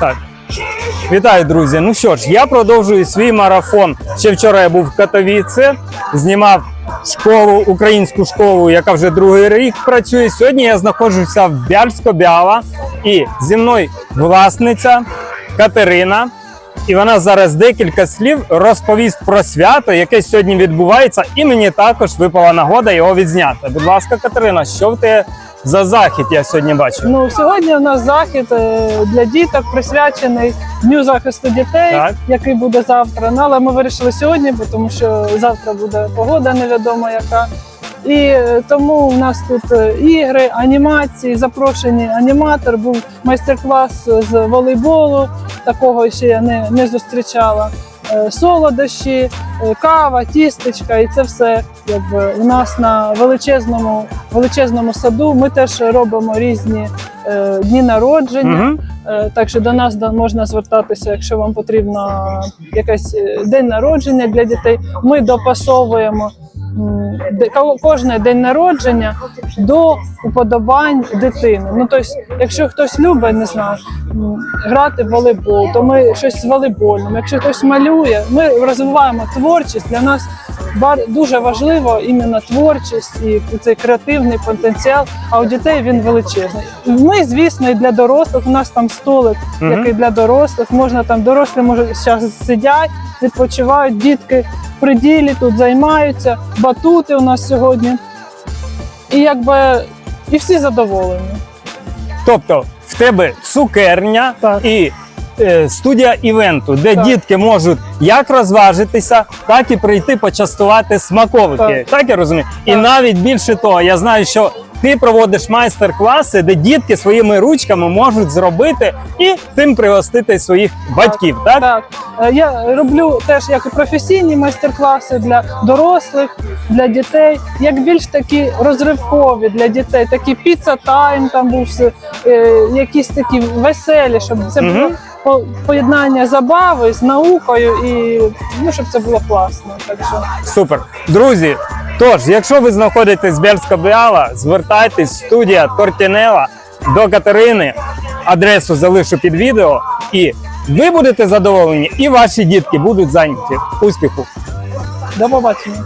Так. Вітаю, друзі. Ну що ж, я продовжую свій марафон. Ще вчора я був в Катовіце, знімав школу, українську школу, яка вже другий рік працює. Сьогодні я знаходжуся в Бяльсько-Бяла і зі мною власниця Катерина. І вона зараз декілька слів розповість про свято, яке сьогодні відбувається, і мені також випала нагода його відзняти. Будь ласка, Катерина, що в тебе за захід я сьогодні бачу? Ну сьогодні у нас захід е, для діток присвячений Дню захисту дітей, Так. який буде завтра. Ну, але ми вирішили сьогодні, бо тому що завтра буде погода невідома яка. І е, тому у нас тут е, ігри, анімації, запрошені аніматор, був майстер-клас з волейболу, такого ще я не, не зустрічала. Е, Солодощі, е, кава, тістечка, і це все якби у нас на величезному, величезному саду. Ми теж робимо різні е, дні народження. Так що до нас можна звертатися, якщо вам потрібно якийсь день народження для дітей. Ми допасовуємо кожний день народження до уподобань дитини. Ну тобто, якщо хтось любить, не знаю, грати в волейбол, то ми щось з волейбольним. Якщо хтось малює, ми розвиваємо творчість. Для нас дуже важливо іменно творчість і цей креативний потенціал. А у дітей він величезний. Ми, звісно, і для дорослих. У нас там столик, який для дорослих. Можна там дорослі можуть зараз сидять, відпочивають, дітки в приділі тут займаються, батути у нас сьогодні. І якби і всі задоволені. Тобто в тебе цукерня Так. і е, студія івенту, де Так. дітки можуть як розважитися, так і прийти почастувати смаковики. Так, я розумію. І навіть більше того, я знаю, що ти проводиш майстер-класи, де дітки своїми ручками можуть зробити і тим пригостити своїх батьків. Так, Так, Е, я роблю теж як і професійні майстер-класи для дорослих, для дітей, як більш такі розривкові для дітей, такі піца тайм, там був е, якісь такі веселі, щоб це було по- поєднання забави з наукою і ну, щоб це було класно. Так що Супер. Друзі, тож, якщо ви знаходитесь в Бельська Біала, звертайтесь студія Тортінела до Катерини. Адресу залишу під відео, і ви будете задоволені, і ваші дітки будуть зайняті. Успіху! до побачення.